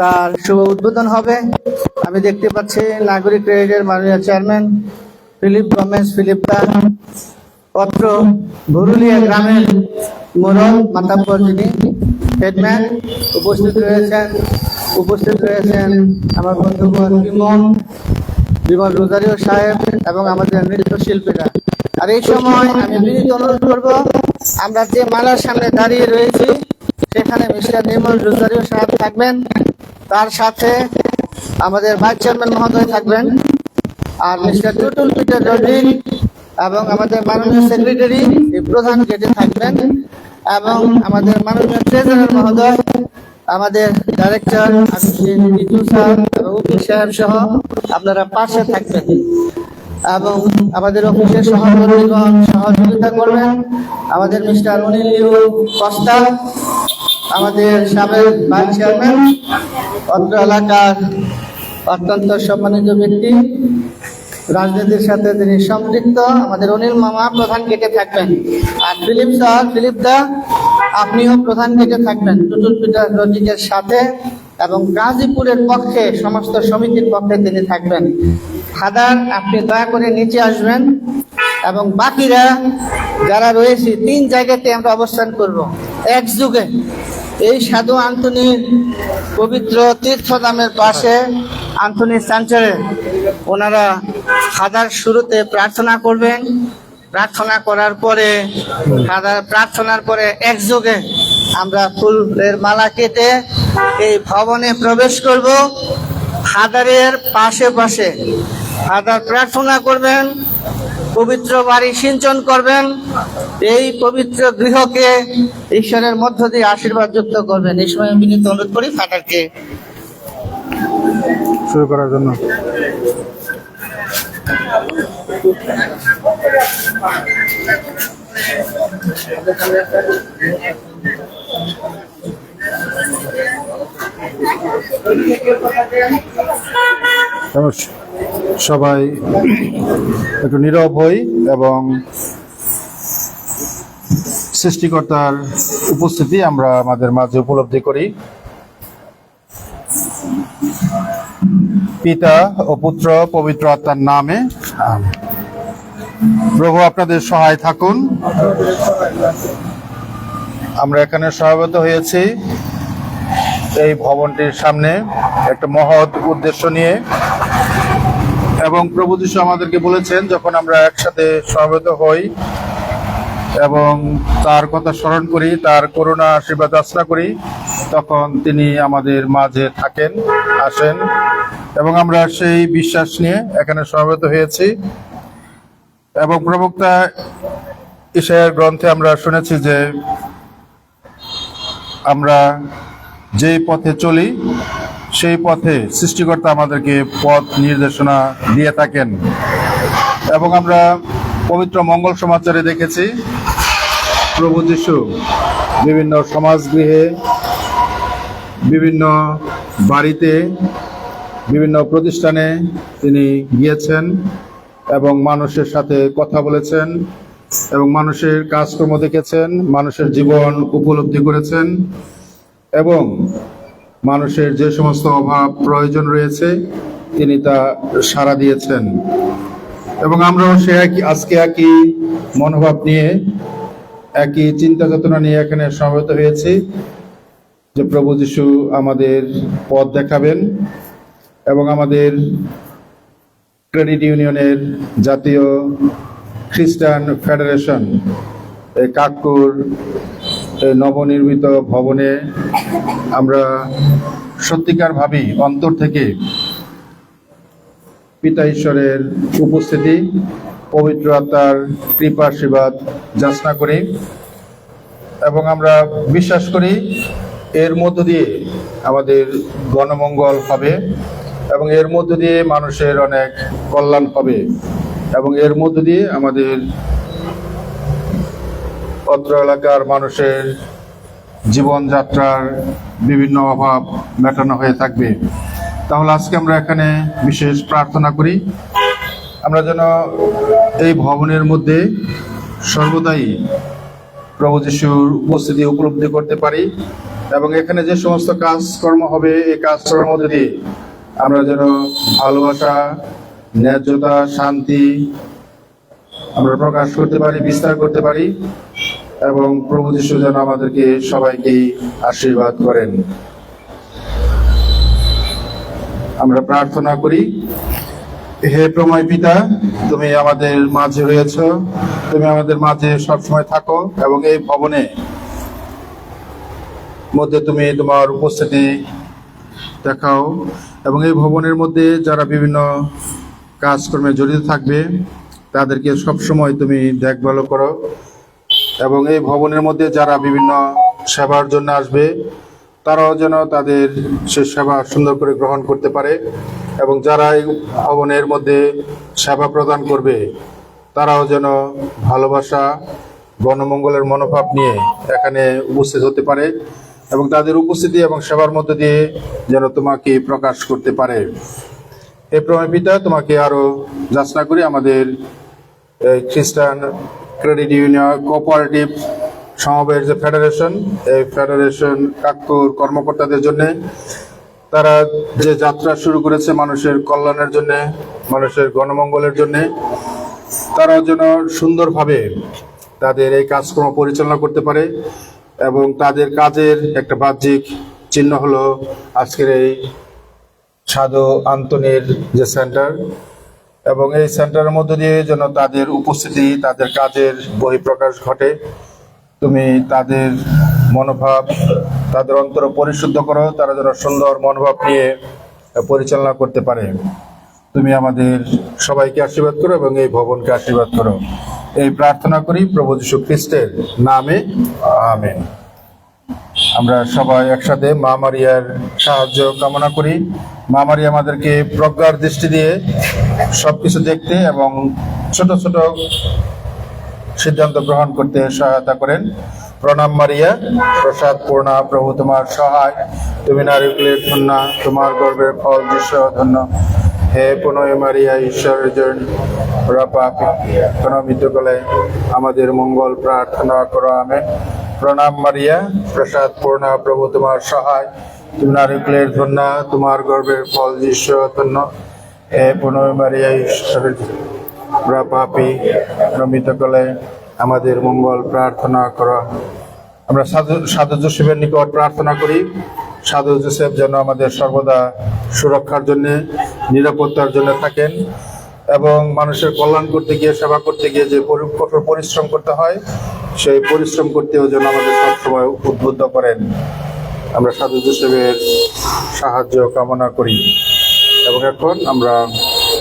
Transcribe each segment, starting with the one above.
তার শুভ উদ্বোধন হবে। আমি দেখতে পাচ্ছি নাগরিক ক্রেডিটের মাননীয় চেয়ারম্যান ফিলিপ গমেজ ফিলিপ দা অত্র ভুরুলিয়া গ্রামের মোরল মাতাব্বর যিনি হেডম্যান উপস্থিত রয়েছেন। উপস্থিত রয়েছেন আমার বন্ধুগণ বিমল বিমল রোজারিও সাহেব এবং আমাদের নৃত্যশিল্পীরা আর এই সময় আমি বিনীত অনুরোধ করব, আমরা যে মালার সামনে দাঁড়িয়ে রয়েছি, সেখানে মিস্টার নির্মল রোজারিও সাহেব থাকবেন। তার সাথে আমাদের ভাইস চেয়ারম্যান মহোদয় থাকবেন আর মিস্টার টুটুল পিটার রবিন এবং আমাদের মাননীয় সেক্রেটারি প্রধান গেটে থাকবেন এবং আমাদের মাননীয় ট্রেজারার মহোদয়, আমাদের ডাইরেক্টর টিটু স্যার এবং উকিল সাহেব সহ আপনারা পাশে থাকবেন এবং আমাদের অফিসের সহকর্মীগণ সহযোগিতা করবেন। আমাদের মিস্টার অনিল কস্তা, আমাদের সাবেক ভাইস চেয়ারম্যান অত্র এলাকার অত্যন্ত সম্মানিত ব্যক্তি। রাজনীতির সাথে তিনি সম্পৃক্ত। আমাদের অনিল মামা প্রধান গেটে থাকবেন। আর ফিলিপ স্যার, ফিলিপ দা, আপনিও প্রধান গেটে থাকবেন। টুটুল পিটার সাথে এবং গাজীপুরের পক্ষে, সমস্ত সমিতির পক্ষে তিনি থাকবেন। ফাদার আপনি দয়া করে নিচে আসবেন। এবং বাকিরা যারা রয়েছে, তিন জায়গাতে আমরা অবস্থান করব। এক যুগে এই সাধু আন্তনির পবিত্র তীর্থধামের পাশে আন্তনি সাঞ্চারে। ওনারা খাদার শুরুতে প্রার্থনা করবেন। প্রার্থনা করার পরে, খাদার প্রার্থনার পরে একযোগে আমরা ফুলের মালা কেটে এই ভবনে প্রবেশ করব। খাদারের পাশে পাশে খাদার প্রার্থনা করবেন। পবিত্র বাড়ি সিঞ্চন করবেন, এই পবিত্র গৃহকে ঈশ্বরের মধ্য দিয়ে আশীর্বাদ যুক্ত করবেন। এই সময় বিনীত অনুরোধ করি ফাদারকে। শুরু করার জন্য। স- সবাই একটু নীরব হই এবং সৃষ্টিকর্তার উপস্থিতি আমরা আমাদের মাঝে উপলব্ধি করি। পিতা ও পুত্র, পবিত্র আত্মার নামে। প্রভু, আপনাদের সহায় থাকুন। আমরা এখানে সহাবত হয়েছি এই ভবনটির সামনে একটা মহৎ উদ্দেশ্য নিয়ে। এবং প্রভু যিশু আমাদেরকে বলেছেন, যখন আমরা একসাথে সহাবত হই এবং তার কথা স্মরণ করি, তার করুণা আশীর্বাদ আশ্রা করি, তখন তিনি আমাদের মাঝে থাকেন, আসেন এবং আমরা সেই বিশ্বাস নিয়ে এখানে সমবেত হয়েছি। এবং প্রবক্তা ইসাইয়ের গ্রন্থে আমরা শুনেছি যে আমরা যেই পথে চলি সেই পথে সৃষ্টিকর্তা আমাদেরকে পথ নির্দেশনা দিয়ে থাকেন। এবং আমরা পবিত্র মঙ্গল সমাচারে দেখেছি, প্রভু যিশু বিভিন্ন সমাজগৃহে, বিভিন্ন বাড়িতে, বিভিন্ন প্রতিষ্ঠানে তিনি গিয়েছেন এবং মানুষের সাথে কথা বলেছেন এবং মানুষের কাজকর্ম দেখেছেন, মানুষের জীবন উপলব্ধি করেছেন এবং মানুষের যে সমস্ত অভাব প্রয়োজন রয়েছে, তিনি তা সাড়া দিয়েছেন। এবং আমরাও সে একই আজকে একই মনোভাব নিয়ে, একই চিন্তা চেতনা নিয়ে এখানে সমবেত হয়েছি যে প্রভু যিশু আমাদের পথ দেখাবেন এবং আমাদের ক্রেডিট ইউনিয়নের জাতীয় খ্রিস্টান ফেডারেশন কাকপুর নবনির্মিত ভবনে আমরা সত্যিকার ভাবি অন্তর থেকে পিতা ঈশ্বরের উপস্থিতি, পবিত্র আত্মার কৃপা, আশীর্বাদ যাচনা করি এবং আমরা বিশ্বাস করি এর মধ্য দিয়ে আমাদের গণমঙ্গল হবে এবং এর মধ্য দিয়ে মানুষের অনেক কল্যাণ হবে এবং এর মধ্য দিয়ে আমাদের অত্র এলাকার মানুষের জীবনযাত্রার বিভিন্ন অভাব মেটানো হয়ে থাকবে। তাহলে আজকে আমরা এখানে বিশেষ প্রার্থনা করি। আমরা যেন এই ভবনের মধ্যে সর্বদাই প্রভু যিশুর উপস্থিতি উপলব্ধি করতে পারি এবং এখানে যে সমস্ত কাজকর্ম হবে, এই কাজকর্মের মধ্যে দিয়ে আমরা যেন ভালোবাসা, ন্যায্যতা, শান্তি আমরা প্রকাশ করতে পারি, বিস্তার করতে পারি। এবং প্রভু যিশু যেন আমাদেরকে সবাইকে আশীর্বাদ করেন। আমরা প্রার্থনা করি, হে প্রময় পিতা, তুমি আমাদের মাঝে রয়েছ, তুমি আমাদের মাঝে সবসময় থাকো এবং এই ভবনে মধ্যে তুমি তোমার উপস্থিতি দেখাও এবং এই ভবনের মধ্যে যারা বিভিন্ন কাজকর্মে জড়িত থাকবে, তাদেরকে সবসময় তুমি দেখভাল করো। এবং এই ভবনের মধ্যে যারা বিভিন্ন সেবার জন্য আসবে, তারাও যেন তাদের সে সেবা সুন্দর করে গ্রহণ করতে পারে এবং যারা এই ভবনের মধ্যে সেবা প্রদান করবে, তারাও যেন ভালোবাসা গণমঙ্গলের মনোভাব নিয়ে এখানে উপস্থিত হতে পারে এবং তাদের উপস্থিতি এবং সেবার মধ্যে দিয়ে যেন তোমাকে প্রকাশ করতে পারে। হে প্রময় পিতা তোমাকে আরও যাচনা করি আমাদের খ্রিস্টান ক্রেডিট ইউনিয়ন কোঅপারেটিভ সমাবেশ যে ফেডারেশন এই ফেডারেশন কাকুর কর্মকর্তাদের জন্য, তারা যে যাত্রা শুরু করেছে মানুষের কল্যাণের জন্য, মানুষের গণমঙ্গলের জন্য, তারাও যেন সুন্দরভাবে তাদের এই কাজকর্ম পরিচালনা করতে পারে এবং তাদের কাজের একটা বাহ্যিক চিহ্ন হলো আজকের এই সাধু আন্তনির যে সেন্টার এবং এই সেন্টারের মধ্য দিয়ে যেন তাদের উপস্থিতি, তাদের কাজের বহিঃপ্রকাশ ঘটে, তুমি তাদের মনোভাব, তাদের অন্তর পরিশুদ্ধ করো, তারা যেন সুন্দর মনোভাব নিয়ে পরিচালনা করতে পারে। তুমি আমাদের সবাইকে আশীর্বাদ করো এবং এই ভবনকে আশীর্বাদ করো। এই প্রার্থনা করি প্রভু যীশু খ্রিস্টের নামে, আমেন। আমরা সবাই একসাথে মা মারিয়ার সাহায্য কামনা করি। মা মারিয়া আমাদেরকে প্রজ্ঞার দৃষ্টি দিয়ে সবকিছু দেখতে এবং ছোট ছোট সিদ্ধান্ত গ্রহণ করতে সহায়তা করেন। প্রণাম মারিয়া, প্রসাদ, পূর্ণা, প্রভু, তোমার সহায়। তুমি নারীকুলের ধন্যা, তোমার গর্বের ফল, দৃশ্য ধন্য। হে পুনয় মারিয়া ঈশ্বরের জন্য প্রণমিত গলে আমাদের মঙ্গল প্রার্থনা করো, আমেন। প্রণাম মারিয়া, প্রসাদ পূর্ণা, প্রভু তোমার সহায় তুমি নারীকুলের ধন্যা, তোমার গর্বের ফল দৃশ্য ধন্য হে পুনয় মারিয়া, ঈশ্বরের আমরা পাপি, প্রমিত কলে আমাদের মঙ্গল প্রার্থনা করো। আমরা সাধু সাধু জোসেফের নিকট প্রার্থনা করি। সাধু জোসেফ যেন আমাদের সর্বদা সুরক্ষার জন্য, নিরাপত্তার জন্য থাকেন। এবং মানুষের কল্যাণ করতে গিয়ে সেবা করতে গিয়ে যে কঠোর পরিশ্রম করতে হয় সেই পরিশ্রম করতেও যেন আমাদের সবসময় উদ্বুদ্ধ করেন। আমরা সাধু জোসেফের সাহায্য কামনা করি এবং এখন আমরা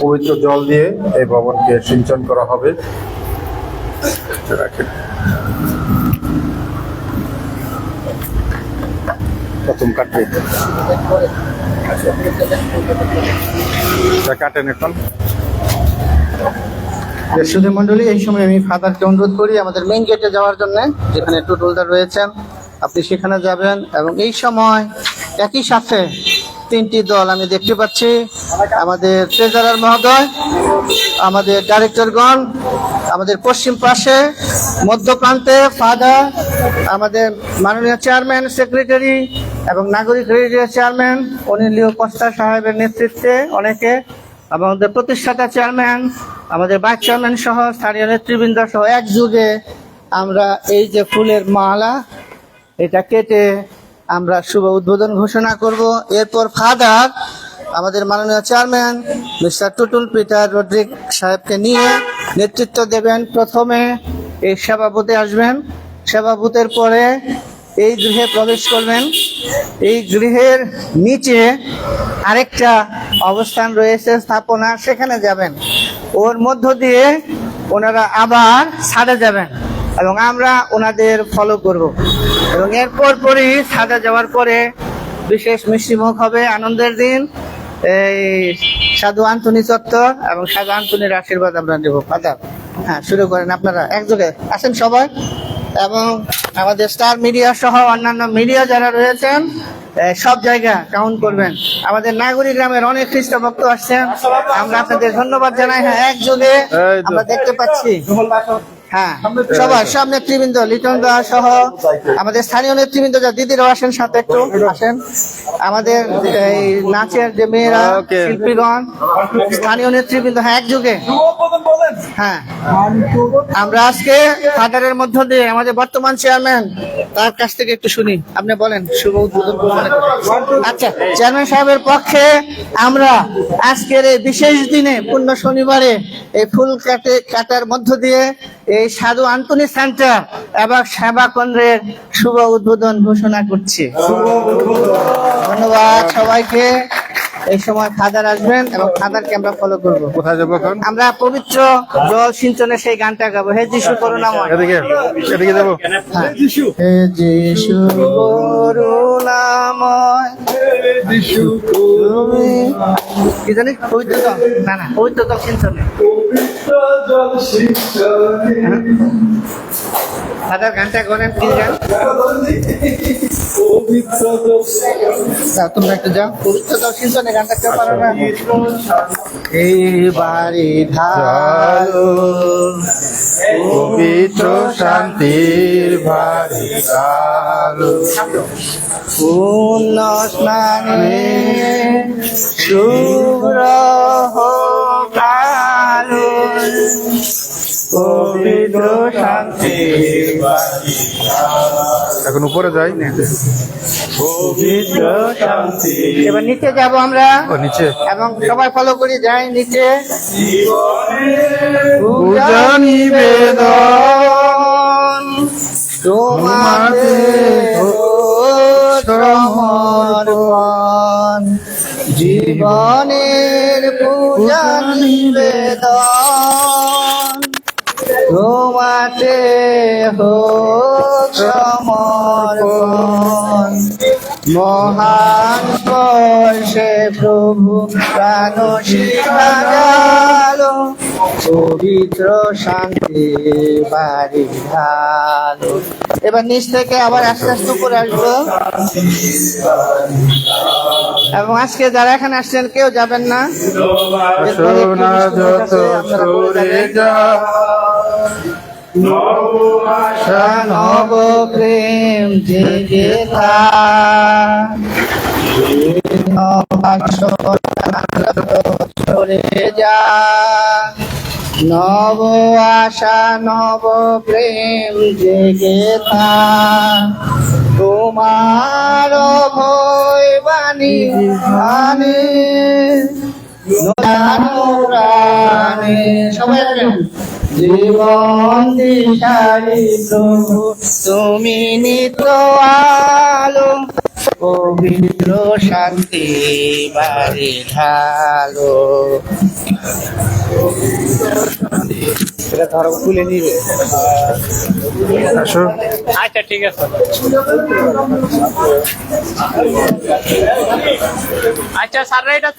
পবিত্র জল দিয়ে এই ভবনকে সিঞ্চন করা হবে। প্রথম কাটবে আচ্ছা, কাটেন এখন। সুধী মন্ডলী এই সময় আমি ফাদারকে অনুরোধ করি আমাদের মেইন গেটে যাওয়ার জন্য, যেখানে টোটোলদার রয়েছেন আপনি সেখানে যাবেন এবং এই সময় একই সাথে তিনটি দল আমি দেখতে পাচ্ছি। আমাদের ট্রেজারার মহোদয়, আমাদের ডাইরেক্টরগণ আমাদের পশ্চিম পাশে, মধ্য প্রান্তে ফাদার আমাদের মাননীয় চেয়ারম্যান সেক্রেটারি এবং নাগরিক রেডিও চেয়ারম্যান অনিলীয় কস্তা সাহেবের নেতৃত্বে অনেকে, আমাদের প্রতিষ্ঠাতা চেয়ারম্যান আমাদের ভাইস চেয়ারম্যান সহ স্থানীয় নেতৃবৃন্দ সহ এক যুগে আমরা এই যে ফুলের মালা, এটা কেটে আমরা শুভ উদ্বোধন ঘোষণা করব। এরপর ফাদার, আমাদের মাননীয় chairman, mister Tutul Peter Rodrick সাহেবকে নিয়ে নেতৃত্ব দেবেন। প্রথমে এই সেবা বুথে আসবেন। সেবা বুথের পরে এই গৃহে প্রবেশ করবেন। এই গৃহের নিচে আরেকটা অবস্থান রয়েছে, স্থাপনা। সেখানে যাবেন। ওর মধ্য দিয়ে ওনারা আবার ছাদে যাবেন এবং আমরা ওনাদের ফলো করব। এবং এরপর পরই ছাদে যাওয়ার পরে বিশেষ মিষ্টিমুখ হবে আনন্দের দিন। এই সাধু আন্তনি চত্বর এবং সাধু আন্তনির আশীর্বাদ আমরা নেব। ফাদার হ্যাঁ শুরু করেন আপনারা। একযোগে আসেন সবাই। এবং আমাদের স্টার মিডিয়া সহ অন্যান্য মিডিয়া যারা রয়েছেন সব জায়গা কাউন্ট করবেন। আমাদের নাগরী গ্রামের অনেক খ্রিস্ট ভক্ত আসছেন। আমরা আপনাদের ধন্যবাদ জানাই। হ্যাঁ একযোগে আমরা দেখতে পাচ্ছি। হ্যাঁ। সবাই সব নেতৃবৃন্দ লিটন দা সহ আমাদের স্থানীয় নেতৃবৃন্দ যা দিদিরাও আসেন সাথে একটু আসেন। আমাদের এই নাচের যে মেয়েরা. শিল্পীগণ স্থানীয় নেতৃবৃন্দ হ্যাঁ একযোগে। হ্যাঁ। আমরা আজকে ফাদারের মধ্য দিয়ে আমাদের বর্তমান চেয়ারম্যান তার কাছ থেকে একটু শুনি। আপনি বলেন শুভ উদ্বোধন করবেন। আচ্ছা চেয়ারম্যান সাহেবের পক্ষে আমরা আজকের এই বিশেষ দিনে পূর্ণ শনিবারে এই ফুল কাটে কাটার মধ্য দিয়ে এই সাধু আন্তনি সেন্টার এবং সেবা কেন্দ্রের শুভ উদ্বোধন ঘোষণা করছি। ধন্যবাদ সবাইকে। এই সময় ফাদার আসবেন এবং ফাদারকে আমরা ফলো করব। কোথায় যাব এখন? আমরা পবিত্র জল সিঞ্চনের সেই গানটা গাবো। হে যিশু করুণাময়। এদিকে এদিকে যাব। হ্যাঁ। হে যিশু করুণাময়। তুমি কি জানি পবিত্র জল না না পবিত্র জল সিঞ্চনে। দাদার গানটা করেন কি পবিত্র গানটা বাড়ি শান্তির ভারী পূর্ণ স্নানে এখন উপরে যাই। এবার নিচে যাব আমরা। ও নিচে। এবং সবাই ফলো করি যাই নিচে। নিবেদন। তোমাদের জীবনের পূজা নিবেদন। তোমাতে হোক সমর্পণ। মহান স্পর্শে প্রভু প্রাণ শিখালো পবিত্র শান্তি বাড়ি ভালো এবার নিচ থেকে আবার আস্তে আস্তে উপরে আসব। এবং আজকে যারা এখানে আসছেন কেউ যাবেন না। আশা নব প্রেম জেগে সরে যা। নব আশা নব প্রেম জেগে তোমার ভয় বাণী আনে সবাই। জীবন দিশারি প্রভু তুমি নিত আলো পবিত্র শান্তি বাড়ি ঢালো। এটা ধরো নিবে। আসো। আচ্ছা ঠিক আছে। আচ্ছা স্যার এটা